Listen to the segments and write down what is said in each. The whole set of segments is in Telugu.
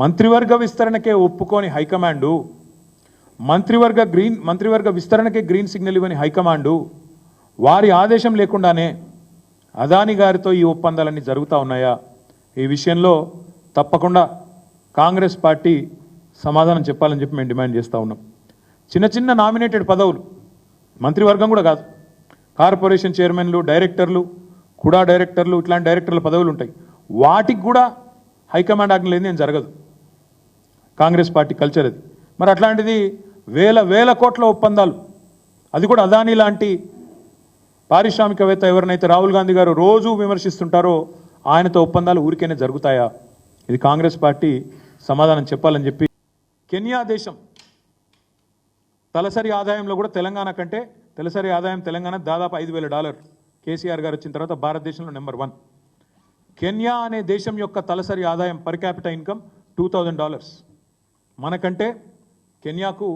మంత్రివర్గ విస్తరణకే ఒప్పుకోని హైకమాండు మంత్రివర్గ గ్రీన్ మంత్రివర్గ విస్తరణకే గ్రీన్ సిగ్నల్ ఇవ్వని హైకమాండు వారి ఆదేశం లేకుండానే అదాని గారితో ఈ ఒప్పందాలన్నీ జరుగుతూ ఉన్నాయా? ఈ విషయంలో తప్పకుండా కాంగ్రెస్ పార్టీ సమాధానం చెప్పాలని చెప్పి మేము డిమాండ్ చేస్తూ ఉన్నాం. చిన్న చిన్న నామినేటెడ్ పదవులు మంత్రివర్గం కూడా కాదు. కార్పొరేషన్ చైర్మన్లు డైరెక్టర్లు కూడా డైరెక్టర్లు ఇట్లాంటి డైరెక్టర్ల పదవులు ఉంటాయి. వాటికి కూడా హైకమాండ్ ఆజ్ఞ లేని జరగదు. కాంగ్రెస్ పార్టీ కల్చర్ అది. మరి అట్లాంటిది వేల వేల కోట్ల ఒప్పందాలు. అది కూడా అదానీ లాంటి పారిశ్రామికవేత్త ఎవరినైతే రాహుల్ గాంధీ గారు రోజు విమర్శిస్తుంటారో ఆయనతో ఒప్పందాలు ఊరికేనే జరుగుతాయా? ఇది కాంగ్రెస్ పార్టీ సమాధానం చెప్పాలని చెప్పి కెన్యా దేశం తలసరి ఆదాయంలో కూడా తెలంగాణ కంటే తలసరి ఆదాయం తెలంగాణ దాదాపు ఐదు వేల డాలర్. కేసీఆర్ గారు వచ్చిన తర్వాత భారతదేశంలో నెంబర్ వన్. కెన్యా అనే దేశం యొక్క తలసరి ఆదాయం per capital income two thousand dollars. మనకంటే కెన్యాకు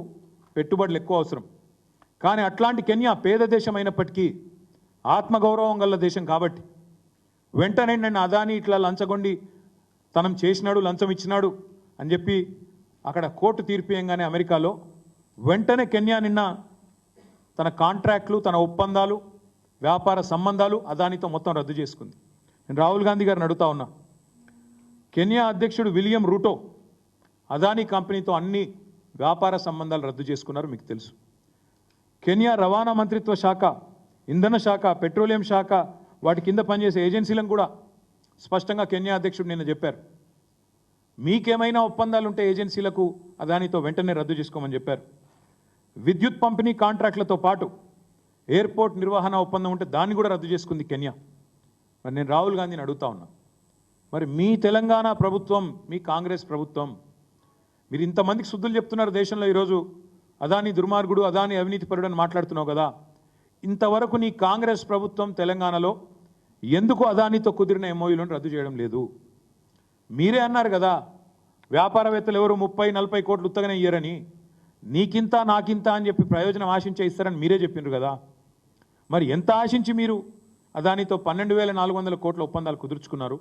పెట్టుబడులు ఎక్కువ అవసరం. కానీ అట్లాంటి కెన్యా పేద దేశం అయినప్పటికీ ఆత్మగౌరవం గల దేశం కాబట్టి వెంటనే నన్ను అదాని ఇట్లా లంచగొండి తనం చేసినాడు లంచం ఇచ్చినాడు అని చెప్పి అక్కడ కోర్టు తీర్పియంగానే అమెరికాలో వెంటనే కెన్యా నిన్న తన కాంట్రాక్ట్లు తన ఒప్పందాలు వ్యాపార సంబంధాలు అదానితో మొత్తం రద్దు చేసుకుంది. నేను రాహుల్ గాంధీ గారిని అడుగుతా ఉన్నా. కెన్యా అధ్యక్షుడు విలియం రూటో అదానీ కంపెనీతో అన్ని వ్యాపార సంబంధాలు రద్దు చేసుకున్నారు మీకు తెలుసు. కెన్యా రవాణా మంత్రిత్వ శాఖ ఇంధన శాఖ పెట్రోలియం శాఖ వాటి కింద పనిచేసే ఏజెన్సీలను కూడా స్పష్టంగా కెన్యా అధ్యక్షుడు నిన్న చెప్పారు. మీకేమైనా ఒప్పందాలు ఉంటే ఏజెన్సీలకు అదానితో వెంటనే రద్దు చేసుకోమని చెప్పారు. విద్యుత్ పంపిణీ కాంట్రాక్ట్లతో పాటు ఎయిర్పోర్ట్ నిర్వహణ ఒప్పందం ఉంటే దాన్ని కూడా రద్దు చేసుకుంది కెన్యా. మరి నేను రాహుల్ గాంధీని అడుగుతా ఉన్నా. మరి మీ తెలంగాణ ప్రభుత్వం మీ కాంగ్రెస్ ప్రభుత్వం మీరు ఇంతమందికి శుద్ధులు చెప్తున్నారు దేశంలో ఈరోజు. అదాని దుర్మార్గుడు అదాని అవినీతి పరుడు అని మాట్లాడుతున్నావు కదా. ఇంతవరకు నీ కాంగ్రెస్ ప్రభుత్వం తెలంగాణలో ఎందుకు అదానితో కుదిరిన ఎంఓయూలను రద్దు చేయడం లేదు? మీరే అన్నారు కదా వ్యాపారవేత్తలు ఎవరు ముప్పై నలభై కోట్లు ఉత్తగానే ఇయ్యరని. నీకింత నాకింత అని చెప్పి ప్రయోజనం ఆశించే ఇస్తారని మీరే చెప్పిండ్రు కదా. మరి ఎంత ఆశించి మీరు అదానితో పన్నెండు వేల నాలుగు వందల కోట్ల ఒప్పందాలు కుదుర్చుకున్నారు?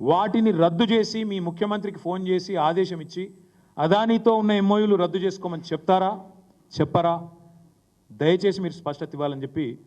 వాటిని రద్దు చేసి మీ ముఖ్యమంత్రికి ఫోన్ చేసి ఆదేశం ఇచ్చి అదానితో ఉన్న ఎంఓయూలు రద్దు చేసుకోమని చెప్తారా? చెప్పరా? దయచేసి మీరు స్పష్టత ఇవ్వాలని చెప్పి